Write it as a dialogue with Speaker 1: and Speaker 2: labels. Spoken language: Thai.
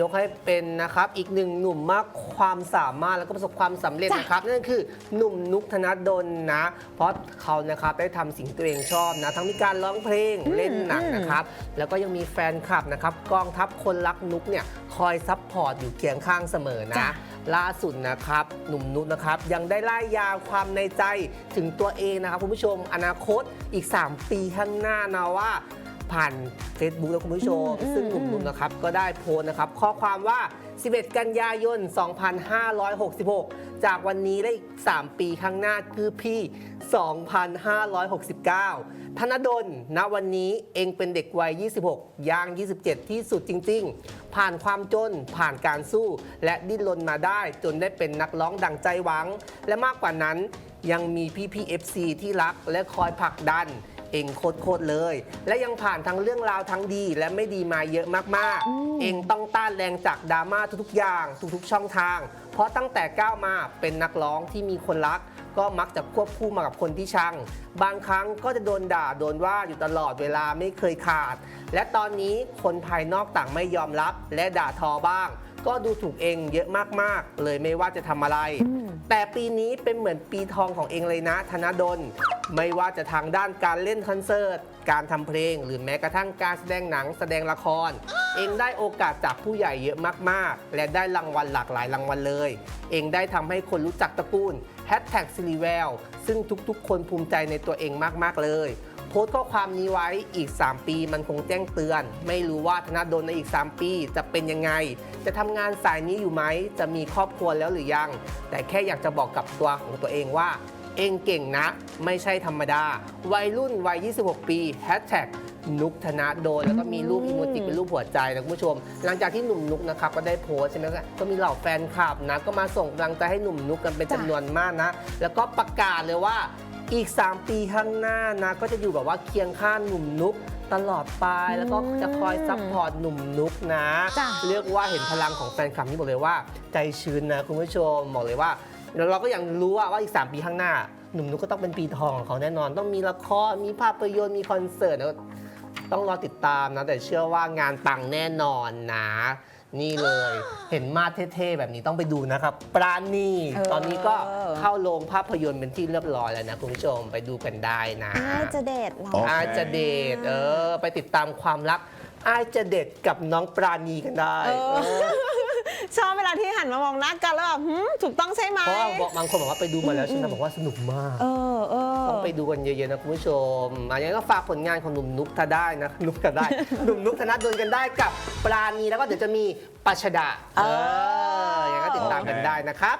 Speaker 1: ยกให้เป็นนะครับ อีกหนึ่งหนุ่มมากความสามารถแล้วก็ประสบความสำเร็จ
Speaker 2: จ้ะ
Speaker 1: นะครับ นั่นคือหนุ่มนุกธนดลนะ เพราะเขานะครับได้ทำสิ่งที่ตัวเองชอบนะ ทั้งมีการร้องเพลงเล่นหนังนะครับ แล้วก็ยังมีแฟนคลับนะครับ กองทัพคนรักนุกเนี่ยคอยซัพพอร์ตอยู่เคียงข้างเสมอนะ
Speaker 2: จ้ะ
Speaker 1: ล่าสุดนะครับ หนุ่มนุกนะครับ ยังได้ไล่ยาวความในใจถึงตัวเองนะครับ คุณผู้ชมอนาคตอีก 3 ปีข้างหน้านะว่า ผ่าน Facebook แล้วคุณผู้ชม
Speaker 2: อืม
Speaker 1: ซึ่งหนุ่มนุกนะครับก็ได้โพสต์นะครับ ข้อความว่า 11 กันยายน 2566 จากวันนี้และอีก 3 ปีข้างหน้าคือพี่ 2569 ธนดลณวันนี้เองเป็นเด็กวัย 26 ย่าง 27 ที่สุดจริง ๆ ผ่านความจนผ่านการสู้ และดิ้นรนมาได้จนได้เป็นนักร้องดังใจหวัง และมากกว่านั้น ยังมีพี่พี่ๆ FC ที่รักและคอยผลักดัน เองโคตรๆเลย และยังผ่านทั้งเรื่องราวทั้งดีและไม่ดีมาเยอะมากๆ เองต้องต้านแรงจากดราม่าทุกๆอย่างทุกๆช่องทาง เพราะตั้งแต่ก้าวมาเป็นนักร้องที่มีคนรัก ก็มักจะควบคู่มากับคนที่ชัง บางครั้งก็จะโดนด่าโดนว่าอยู่ตลอดเวลาไม่เคยขาด และตอนนี้คนภายนอกต่างไม่ยอมรับ และด่าทอบ้าง ก็ดูถูกเองเยอะมากๆ เลยไม่ว่าจะทำอะไร แต่ปีนี้เป็นเหมือนปีทองของเองเลยนะ ธนดล ไม่ว่าจะทางด้านการเล่นคอนเสิร์ต การทำเพลง หรือแม้กระทั่งการแสดงหนังแสดงละคร เองได้โอกาสจากผู้ใหญ่เยอะมากๆ และได้รางวัลหลากหลายรางวัลเลย เองได้ทำให้คนรู้จักตระกูลแฮชแท็กซิลิเวลซึ่งทุกๆ คนภูมิใจในตัวเองมากๆเลยโพสต์ข้อความนี้ไว้อีก 3 ปีมันคงแจ้งเตือน ไม่รู้ว่าธนาดลในอีก 3 ปีจะเป็นยังไง จะทำงานสายนี้อยู่ไหม จะมีครอบครัวแล้วหรือยัง แต่แค่อยากจะบอกกับตัวของตัวเองว่า เองเก่งนะ ไม่ใช่ธรรมดา วัยรุ่นวัย 26 ปีแฮชแท็กนุกธนาโดนแล้วก็มีรูปอีโมจิเป็นรูปหัวใจนะคุณผู้ชม หลังจากที่หนุ่มนุกนะครับก็ได้โพสใช่ไหมก็มีเหล่าแฟนคลับนะก็มาส่งกำลังใจให้หนุ่มนุกกันเป็นจำนวนมากนะ แล้วก็ประกาศเลยว่าอีก 3 ปีข้างหน้านะ ก็จะอยู่แบบว่าเคียงข้างหนุ่มนุกตลอดไป แล้วก็จะคอยซัพพอร์ตหนุ่มนุกนะ เรียกว่าเห็นพลังของแฟนคลับที่บอกเลยว่า ใจชื้นนะคุณผู้ชมบอกเลยว่า เดี๋ยวเราก็ยังรู้ว่าว่าอีก 3 ปีข้างหน้า หนุ่มนุกก็ต้องเป็นปีทองของเขาแน่นอน ต้องมีละครมีภาพยนตร์มีคอนเสิร์ตแล้วต้องรอติดตามนะ แต่เชื่อว่างานปังแน่นอนนะ นี่เลยเห็นมาสเท่ๆแบบนี้ต้องไปดูนะครับปราณี
Speaker 2: เออ
Speaker 1: ตอนนี้ก็เข้าโรงภาพยนตร์เป็นที่เรียบร้อยแล้วนะคุณผู้ชมไปดูกันได้นะ
Speaker 2: อ้ายจะเด็ดเหรอ
Speaker 3: โอเค
Speaker 1: อาจจะเดทเออ ไปติดตามความรักอาจจะเด็ดกับน้องปราณีกันได้
Speaker 2: เออ
Speaker 1: เออ
Speaker 2: ชอบเวลาที่หันมามองหน้ากันแล้วแบบหืมถูกต้องใช่ไหม
Speaker 1: เพราะว่าบางคนบอกว่าไปดูมาแล้วใช่ไหมบอกว่าสนุกมาก
Speaker 2: เออเออ
Speaker 1: ต้องไปดูกันเยอะๆนะคุณผู้ชมอะยังไงก็ฝากผลงานของหนุ่มนุกถ้าได้นะ นุกถ้าได้ หนุ่มนุกธนัดดนกันได้กับปราณีแล้วก็เดี๋ยวจะมีปัชดา เออยังไงก็ติดตามกันได้นะครับ